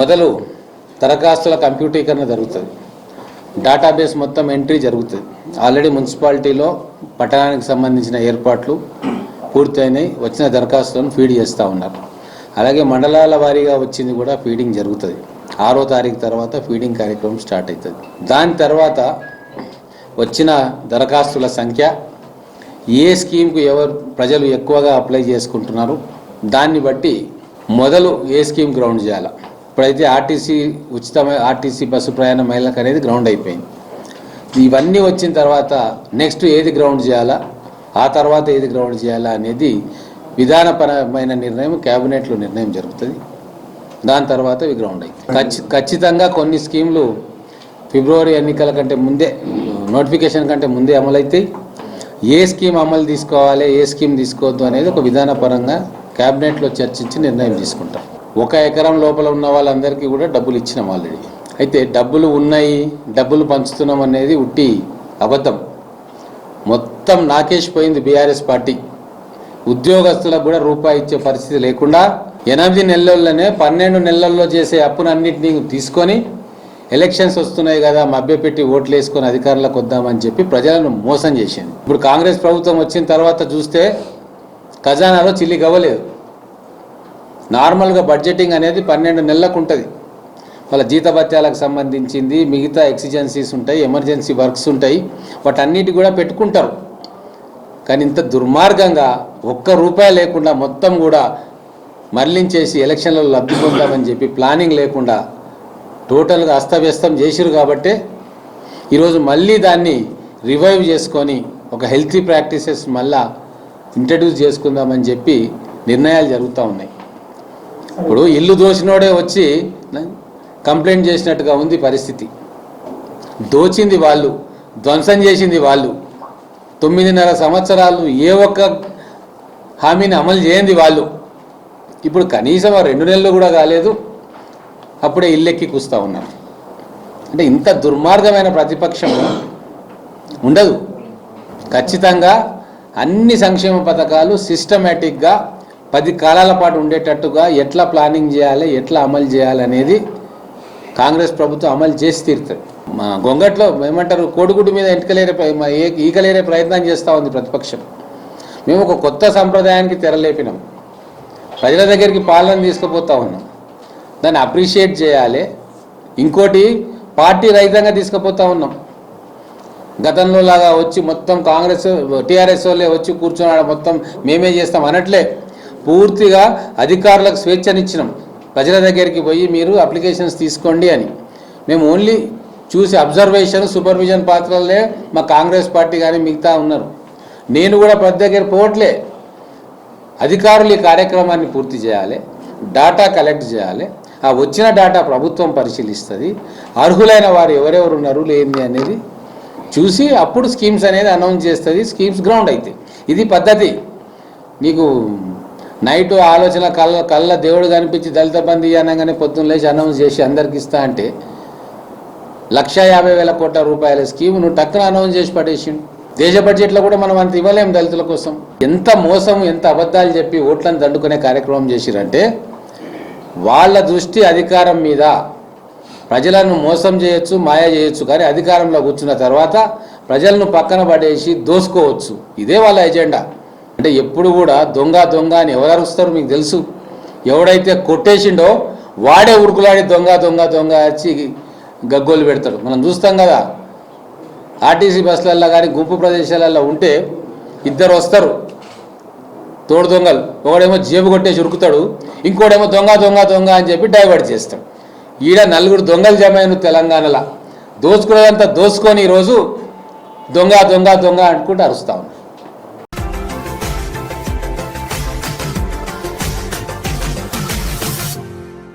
మొదలు దరఖాస్తుల కంప్యూటీకరణ జరుగుతుంది. డేటాబేస్ మొత్తం ఎంట్రీ జరుగుతుంది. ఆల్రెడీ మున్సిపాలిటీలో పట్టణానికి సంబంధించిన ఏర్పాట్లు పూర్తయినాయి. వచ్చిన దరఖాస్తులను ఫీడ్ చేస్తూ ఉన్నారు. అలాగే మండలాల వారీగా వచ్చింది కూడా ఫీడింగ్ జరుగుతుంది. ఆరో తారీఖు తర్వాత ఫీడింగ్ కార్యక్రమం స్టార్ట్ అవుతుంది. దాని తర్వాత వచ్చిన దరఖాస్తుల సంఖ్య ఏ స్కీమ్కు ఎవరు ప్రజలు ఎక్కువగా అప్లై చేసుకుంటున్నారు దాన్ని బట్టి మొదలు ఏ స్కీమ్ గ్రౌండ్ చేయాలి? ఇప్పుడైతే ఆర్టీసీ ఉచితమైన ఆర్టీసీ బస్సు ప్రయాణం మహిళలకు అనేది గ్రౌండ్ అయిపోయింది. ఇవన్నీ వచ్చిన తర్వాత నెక్స్ట్ ఏది గ్రౌండ్ చేయాలా? ఆ తర్వాత ఏది గ్రౌండ్ చేయాలా అనేది విధానపరమైన నిర్ణయం క్యాబినెట్లో నిర్ణయం జరుగుతుంది. దాని తర్వాత ఇవి గ్రౌండ్ అవుతాయి ఖచ్చితంగా కొన్ని స్కీమ్లు ఫిబ్రవరి ఎన్నికల కంటే ముందే నోటిఫికేషన్ కంటే ముందే అమలవుతాయి ఏ స్కీమ్ అమలు తీసుకోవాలి ఏ స్కీమ్ తీసుకోవద్దు అనేది ఒక విధానపరంగా క్యాబినెట్లో చర్చించి నిర్ణయం తీసుకుంటాం. ఒక ఎకరం లోపల ఉన్న వాళ్ళందరికీ కూడా డబ్బులు ఇచ్చినాం ఆల్రెడీ అయితే డబ్బులు ఉన్నాయి డబ్బులు పంచుతున్నాం అనేది ఉట్టి అబద్ధం. మొత్తం నాకేసిపోయింది బీఆర్ఎస్ పార్టీ. ఉద్యోగస్తులకు కూడా రూపాయి ఇచ్చే పరిస్థితి లేకుండా ఎనిమిది నెలల్లోనే పన్నెండు నెలల్లో చేసే అప్పునన్నింటినీ తీసుకొని ఎలక్షన్స్ వస్తున్నాయి కదా మభ్యపెట్టి ఓట్లు వేసుకొని అధికారంలోకి వద్దామని చెప్పి ప్రజలను మోసం చేసింది. ఇప్పుడు కాంగ్రెస్ ప్రభుత్వం వచ్చిన తర్వాత చూస్తే ఖజానాలో చిల్లి గవ్వలేదు. నార్మల్గా బడ్జెటింగ్ అనేది పన్నెండు నెలలకు ఉంటుంది వాళ్ళ జీతభత్యాలకు సంబంధించింది మిగతా ఎక్సిజెన్సీస్ ఉంటాయి ఎమర్జెన్సీ వర్క్స్ ఉంటాయి వాటన్నిటి కూడా పెట్టుకుంటారు. కానీ ఇంత దుర్మార్గంగా ఒక్క రూపాయి లేకుండా మొత్తం కూడా మరలించేసి ఎలక్షన్లలో లబ్ధి పొందామని చెప్పి ప్లానింగ్ లేకుండా టోటల్గా అస్తవ్యస్తం చేసిరు కాబట్టే ఈరోజు మళ్ళీ దాన్ని రివైవ్ చేసుకొని ఒక హెల్తీ ప్రాక్టీసెస్ మళ్ళా ఇంట్రడ్యూస్ చేసుకుందామని చెప్పి నిర్ణయాలు జరుగుతూ ఉన్నాయి. ఇప్పుడు ఇల్లు దోచినోడే వచ్చి కంప్లైంట్ చేసినట్టుగా ఉంది పరిస్థితి. దోచింది వాళ్ళు ధ్వంసం చేసింది వాళ్ళు. తొమ్మిదిన్నర సంవత్సరాలు ఏ ఒక్క హామీని అమలు చేయండి వాళ్ళు. ఇప్పుడు కనీసం ఆ రెండు నెలలు కూడా కాలేదు అప్పుడే ఇల్లెక్కి కూస్తూ ఉన్నారు. అంటే ఇంత దుర్మార్గమైన ప్రతిపక్షం ఉండదు. ఖచ్చితంగా అన్ని సంక్షేమ పథకాలు సిస్టమేటిక్గా పది కాలాల పాటు ఉండేటట్టుగా ఎట్లా ప్లానింగ్ చేయాలి ఎట్లా అమలు చేయాలి అనేది కాంగ్రెస్ ప్రభుత్వం అమలు చేసి తీరుతుంది. మా గొంగట్లో ఏమంటారు కోడిగుడ్డు మీద ఎంటకలేరే మా ఈకలేరే ప్రయత్నం చేస్తూ ఉంది ప్రతిపక్షం. మేము ఒక కొత్త సంప్రదాయానికి తెరలేపినాం. ప్రజల దగ్గరికి పాలన తీసుకుపోతా ఉన్నాం. దాన్ని అప్రిషియేట్ చేయాలి. ఇంకోటి పార్టీ రహితంగా తీసుకుపోతా ఉన్నాం. గతంలో లాగా వచ్చి మొత్తం కాంగ్రెస్ టీఆర్ఎస్ వాళ్ళే వచ్చి కూర్చున్నాడు మొత్తం మేమే చేస్తాం అనట్లే పూర్తిగా అధికారులకు స్వేచ్ఛనిచ్చినాం. ప్రజల దగ్గరికి పోయి మీరు అప్లికేషన్స్ తీసుకోండి అని. మేము ఓన్లీ చూసి అబ్జర్వేషన్ సూపర్విజన్ పాత్రలే మా కాంగ్రెస్ పార్టీ కానీ మిగతా ఉన్నారు. నేను కూడా ప్రతి దగ్గర పోవట్లే అధికారులు ఈ కార్యక్రమాన్ని పూర్తి చేయాలి డాటా కలెక్ట్ చేయాలి. ఆ వచ్చిన డాటా ప్రభుత్వం పరిశీలిస్తుంది. అర్హులైన వారు ఎవరెవరు ఉన్నారు లేని అనేది చూసి అప్పుడు స్కీమ్స్ అనేది అనౌన్స్ చేస్తుంది. స్కీమ్స్ గ్రౌండ్ అయితే. ఇది పద్ధతి. నీకు నైట్ ఆలోచన కళ్ళ కళ్ళ దేవుడు కనిపించి దళిత బంధు అనగానే పొద్దున్న లేచి అనౌన్స్ చేసి అందరికి ఇస్తా అంటే లక్ష యాభై వేల కోట్ల రూపాయల స్కీమ్ నువ్వు టక్కున అనౌన్స్ చేసి పడేసిండు. దేశ బడ్జెట్లో కూడా మనం అంత ఇవ్వలేం దళితుల కోసం. ఎంత మోసం ఎంత అబద్ధాలు చెప్పి ఓట్లను దండుకునే కార్యక్రమం చేసిరంటే వాళ్ళ దృష్టి అధికారం మీద. ప్రజలను మోసం చేయొచ్చు మాయ చేయొచ్చు కానీ అధికారంలో కూర్చున్న తర్వాత ప్రజలను పక్కన పడేసి దోసుకోవచ్చు. ఇదే వాళ్ళ ఎజెండా. అంటే ఎప్పుడు కూడా దొంగ దొంగ అని ఎవరు అరుస్తారు మీకు తెలుసు. ఎవడైతే కొట్టేసిండో వాడే ఉరుకులాడి దొంగ దొంగ దొంగ వచ్చి గగ్గోలు పెడతాడు. మనం చూస్తాం కదా ఆర్టీసీ బస్సులల్లో కానీ గుంపు ప్రదేశాలలో ఉంటే ఇద్దరు వస్తారు. తోడు దొంగలు. ఒకడేమో జేబు కొట్టేసి ఉరుకుతాడు ఇంకోడేమో దొంగ దొంగ దొంగ అని చెప్పి డైవర్ట్ చేస్తాడు. ఈడ నలుగురు దొంగలు జమైన తెలంగాణలో. దోచుకునేదంతా దోచుకొని ఈరోజు దొంగ దొంగ దొంగ అనుకుంటూ అరుస్తా ఉన్నారు.